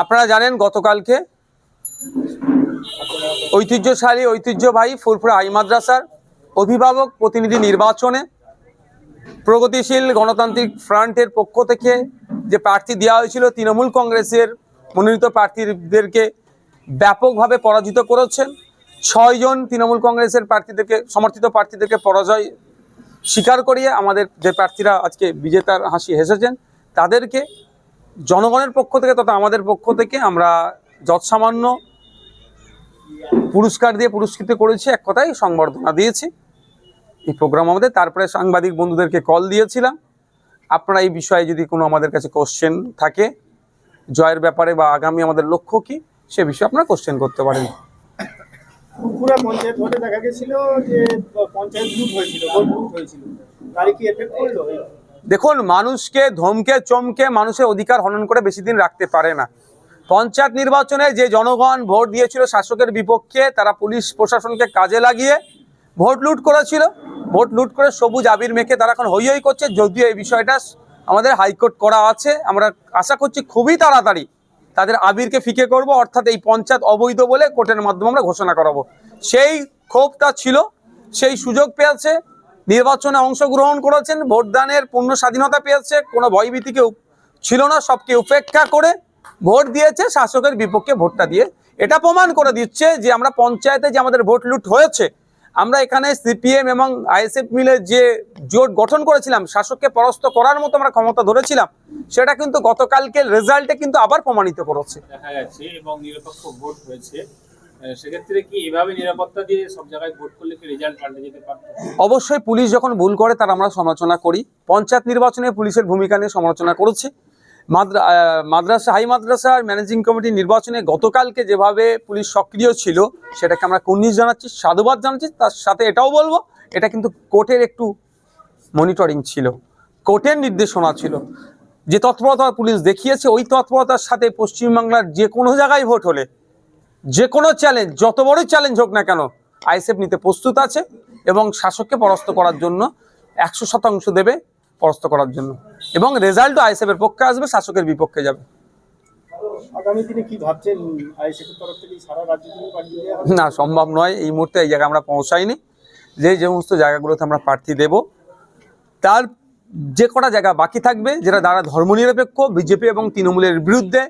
আপনারা জানেন গতকালকে ঐতিহ্যশালী, ঐতিহ্যবাহী ফুরফুরা হাই মাদ্রাসার অভিভাবক প্রতিনিধি নির্বাচনে প্রগতিশীল গণতান্ত্রিক ফ্রন্টের পক্ষ থেকে যে প্রার্থী দেওয়া হয়েছিল, তৃণমূল কংগ্রেসের মনোনীত প্রার্থীদেরকে ব্যাপকভাবে পরাজিত করেছেন। ছয়জন তৃণমূল কংগ্রেসের প্রার্থীদেরকে, সমর্থিত প্রার্থীদেরকে পরাজয় স্বীকার করিয়ে আমাদের যে প্রার্থীরা আজকে বিজেতার হাসি হেসেছেন, তাদেরকে, জনগণের পক্ষ থেকে তথা আমাদের পক্ষ থেকে আমরা যৎসামান্য পুরস্কার দিয়ে পুরস্কৃত করেছি, এক কথায় সংবর্ধনা দিয়েছি। এই প্রোগ্রাম আমাদের, তারপরে সাংবাদিক বন্ধুদেরকে কল দিয়েছিলাম। আপনারা এই বিষয়ে যদি কোনো আমাদের কাছে কোশ্চেন থাকে, জয়ের ব্যাপারে বা আগামী আমাদের লক্ষ্য কি, সে বিষয়ে আপনারা কোশ্চেন করতে পারেন। পঞ্চায়েত ভোটে দেখা গেছিল যে পঞ্চায়েত হয়েছিল হয়েছিল। তারই কি এফেক্ট করল দেখুন, মানুষকে ধমকে, চমকে মানুষের অধিকার হনন করে বেশি দিন রাখতে পারে না। পঞ্চায়েত নির্বাচনে যে জনগণ ভোট দিয়েছিল শাসকের বিপক্ষে, তারা পুলিশ প্রশাসনকে কাজে লাগিয়ে ভোট লুট করেছিল। ভোট লুট করে সবুজ আবির মেখে তারা এখন হই হই করছে। যদিও এই বিষয়টা আমাদের হাইকোর্ট করা আছে। আমরা আশা করছি খুবই তাড়াতাড়ি তাদের আবিরকে ফিকে করব, অর্থাৎ এই পঞ্চায়েত অবৈধ বলে কোর্টের মাধ্যমে আমরা ঘোষণা করাবো। সেই ক্ষোভটা ছিল, সেই সুযোগ পেয়েছে, নির্বাচনে অংশগ্রহণ করেছেন, ভোটদানের পূর্ণ স্বাধীনতা পেয়েছে, কোনো ভয়ভীতিকে উপ- ছিল না, সবকে উপেক্ষা করে ভোট দিয়েছে, শাসকের বিপক্ষে ভোটটা দিয়ে। এটা প্রমাণ করে দিচ্ছে যে আমরা পঞ্চায়েতে যে আমাদের ভোট লুট হয়েছে আমরা এখানে সিপিএম এবং আইএসএফ মিলে যে জোট গঠন করেছিলাম শাসককে পরাস্ত করার মতো আমরা ক্ষমতা ধরেছিলাম সেটা কিন্তু গতকালকে রেজাল্টে কিন্তু আবার প্রমাণিত করেছে। দেখা যাচ্ছে এবং নিরপেক্ষ ভোট হয়েছে। সেক্ষেত্রে কি এভাবে নিরাপত্তা দিয়ে সব জায়গায় ভোট করলে কি রেজাল্ট পাল্টে যেতে পারত? অবশ্যই পুলিশ যখন ভুল করে তার আমরা সমালোচনা করি। পঞ্চায়েত নির্বাচনে পুলিশের ভূমিকা নিয়ে সমালোচনা করেছি। মাদ্রা মাদ্রাসা, হাই মাদ্রাসার ম্যানেজিং কমিটি নির্বাচনে গতকালকে যেভাবে পুলিশ সক্রিয় ছিল, সেটাকে আমরা কুর্নিশ জানাচ্ছি, সাধুবাদ জানাচ্ছি, তার সাথে এটাও বলব, এটা কিন্তু কোর্টের একটু মনিটরিং ছিল, কোর্টের নির্দেশনা ছিল। যে তৎপরতা পুলিশ দেখিয়েছে, ওই তৎপরতার সাথে পশ্চিমবাংলার যে কোনো জায়গায় ভোট হলে, যে কোনো চ্যালেঞ্জ যত বড়ই চ্যালেঞ্জ হোক না কেন, আইএসএফ নিতে প্রস্তুত আছে এবং শাসককে পরাস্ত করার জন্য, একশো শতাংশ দেবে পরাস্ত করার জন্য। এবং রেজাল্টও এর পক্ষে আসবে শাসকের বিপক্ষে যাবে। না সম্ভব নয়। এই মুহূর্তে এই জায়গায় আমরা পৌঁছাইনি। যে যে সমস্ত জায়গাগুলোতে আমরা প্রার্থী দেব তার যে কটা জায়গা বাকি থাকবে যেটা দ্বারা ধর্মনিরপেক্ষ বিজেপি এবং তৃণমূলের বিরুদ্ধে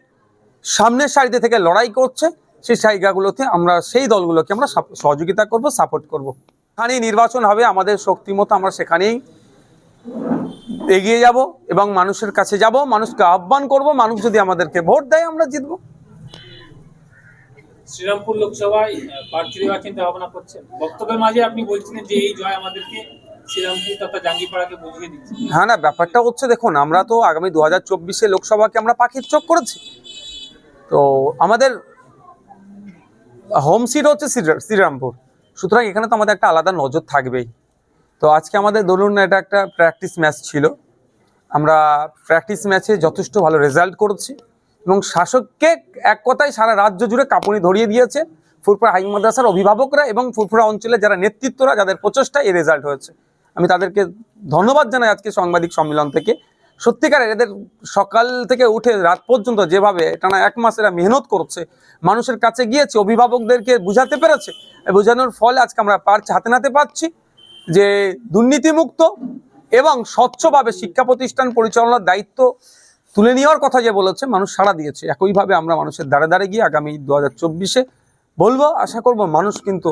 সামনের সারিতে থেকে লড়াই করছে সেই জায়গাগুলোতে আমরা সেই দলগুলোকে আমরা সহযোগিতা করব সাপোর্ট করব। এখানেই নির্বাচন হবে আমাদের শক্তিমতো আমরা সেখানেই এগিয়ে যাব এবং মানুষের কাছে যাব মানুষকে আহ্বান করব মানুষ যদি আমাদেরকে ভোট দেয় আমরা জিতবো। শ্রীরামপুর লোকসভায় প্রার্থী দেওয়ার চিন্তা ভাবনা করছেন। বক্তব্যের মাঝে আপনি বলছিলেন যে এই জয় আমাদেরকে হ্যাঁ না ব্যাপারটা হচ্ছে দেখুন আমরা তো আগামী দু হাজার চব্বিশে লোকসভাকে আমরা পাখির চোখ করেছি। তো আমাদের হোম সিট হচ্ছে শ্রী- শ্রীরামপুর। সুতরাং এখানে তো আমাদের একটা আলাদা নজর থাকবেই। তো আজকে আমাদের ধরুন এটা একটা প্র্যাকটিস ম্যাচ ছিল। আমরা প্র্যাকটিস ম্যাচে যথেষ্ট ভালো রেজাল্ট করেছি এবং শাসককে এক কথায় সারা রাজ্য জুড়ে কাঁপুনি ধরিয়ে দিয়েছে ফুরফুরা হাই মাদ্রাসার অভিভাবকরা এবং ফুরফুরা অঞ্চলে যারা নেতৃত্বরা, যাদের প্রচেষ্টায় এই রেজাল্ট হয়েছে। আমি তাদেরকে ধন্যবাদ জানাই আজকে সাংবাদিক সম্মেলন থেকে। সত্যিকারের এদের সকাল থেকে উঠে রাত পর্যন্ত যেভাবে টানা এক মাস এরা মেহনত করছে, মানুষের কাছে গিয়েছে, অভিভাবকদেরকে বুঝাতে পেরেছে বোঝানোর ফলে আজকে আমরা পারছি, হাতে নাতে পাচ্ছি যে দুর্নীতিমুক্ত এবং স্বচ্ছভাবে শিক্ষা প্রতিষ্ঠান পরিচালনার দায়িত্ব তুলে নেওয়ার কথা যে বলেছে, মানুষ সাড়া দিয়েছে। একইভাবে আমরা মানুষের দ্বারে দ্বারে গিয়ে আগামী দু হাজার চব্বিশে বলব, আশা করব মানুষ কিন্তু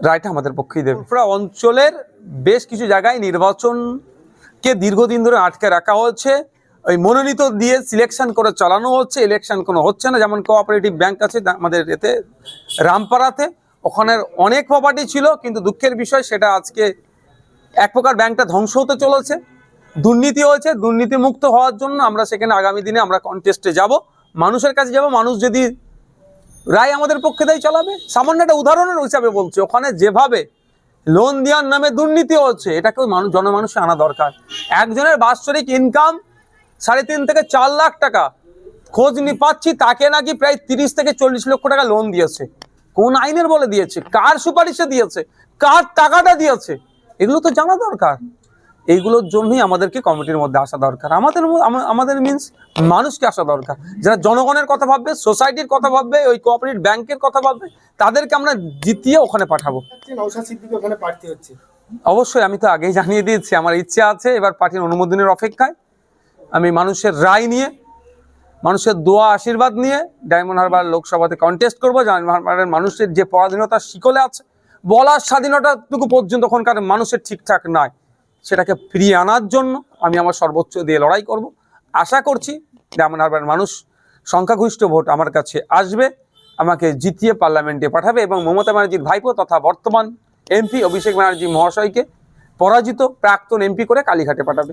রায়টা আমাদের পক্ষেই দেবে। পুরো অঞ্চলের বেশ কিছু জায়গায় নির্বাচনকে দীর্ঘদিন ধরে আটকে রাখা হচ্ছে ওই মনোনীত দিয়ে সিলেকশন করে চালানো হচ্ছে ইলেকশন কোনো হচ্ছে না। যেমন কোঅপারেটিভ ব্যাংক আছে, আমাদের এতে রামপাড়াতে। ওখানে অনেক প্রপার্টি ছিল, কিন্তু দুঃখের বিষয় সেটা আজকে এক প্রকার ব্যাংকটা ধ্বংস হতে চলেছে। দুর্নীতি হয়েছে দুর্নীতি মুক্ত হওয়ার জন্য আমরা সেখানে আগামী দিনে আমরা কন্টেস্টে যাব। মানুষের কাছে যাব, মানুষ যদি রায় আমাদের পক্ষে দেয় চালাবে। সামান্য একটা উদাহরণের হিসাবে বলছে, ওখানে যেভাবে লোন দেওয়ার নামে দুর্নীতি হচ্ছে এটাকেও মানুষ জনমানুষে আনা দরকার। একজনের বাৎসরিক ইনকাম সাড়ে তিন থেকে চার লাখ টাকা, খোঁজ নি পাচ্ছি, তাকে নাকি প্রায় তিরিশ থেকে চল্লিশ লক্ষ টাকা লোন দিয়েছে। কোন আইনের বলে দিয়েছে? কার সুপারিশে দিয়েছে? কার টাকাটা দিয়েছে? এগুলো তো জানা দরকার। এইগুলোর জন্যই আমাদেরকে কমিটির মধ্যে আসা দরকার। আমাদের আমাদের মিন্স মানুষকে আসা দরকার। যারা জনগণের কথা ভাববে সোসাইটির কথা ভাববে ওই কোঅপারেটিভ ব্যাংকের কথা ভাববে তাদেরকে আমরা জিতিয়ে ওখানে পাঠাবো। ওখানে প্রার্থী হচ্ছে। অবশ্যই আমি তো আগেই জানিয়ে দিয়েছি আমার ইচ্ছা আছে এবার পার্টির অনুমোদনের অপেক্ষায়। আমি মানুষের রায় নিয়ে মানুষের দোয়া, আশীর্বাদ নিয়ে ডায়মন্ড হারবার লোকসভাতে কন্টেস্ট করব। ডায়মন্ড হারবারের মানুষের যে পরাধীনতার শিকলে আছে, বলার স্বাধীনতাটুকু পর্যন্ত ওখানকার মানুষের ঠিকঠাক নয় সেটাকে ফিরিয়ে আনার জন্য আমি আমার সর্বোচ্চ দিয়ে লড়াই করব। আশা করছি ডায়মন্ড হারবারের মানুষ সংখ্যাগরিষ্ঠ ভোট আমার কাছে আসবে, আমাকে জিতিয়ে পার্লামেন্টে পাঠাবে এবং মমতা ব্যানার্জির ভাইপো তথা বর্তমান এমপি অভিষেক ব্যানার্জি মহাশয়কে পরাজিত প্রাক্তন এমপি করে কালীঘাটে পাঠাবে।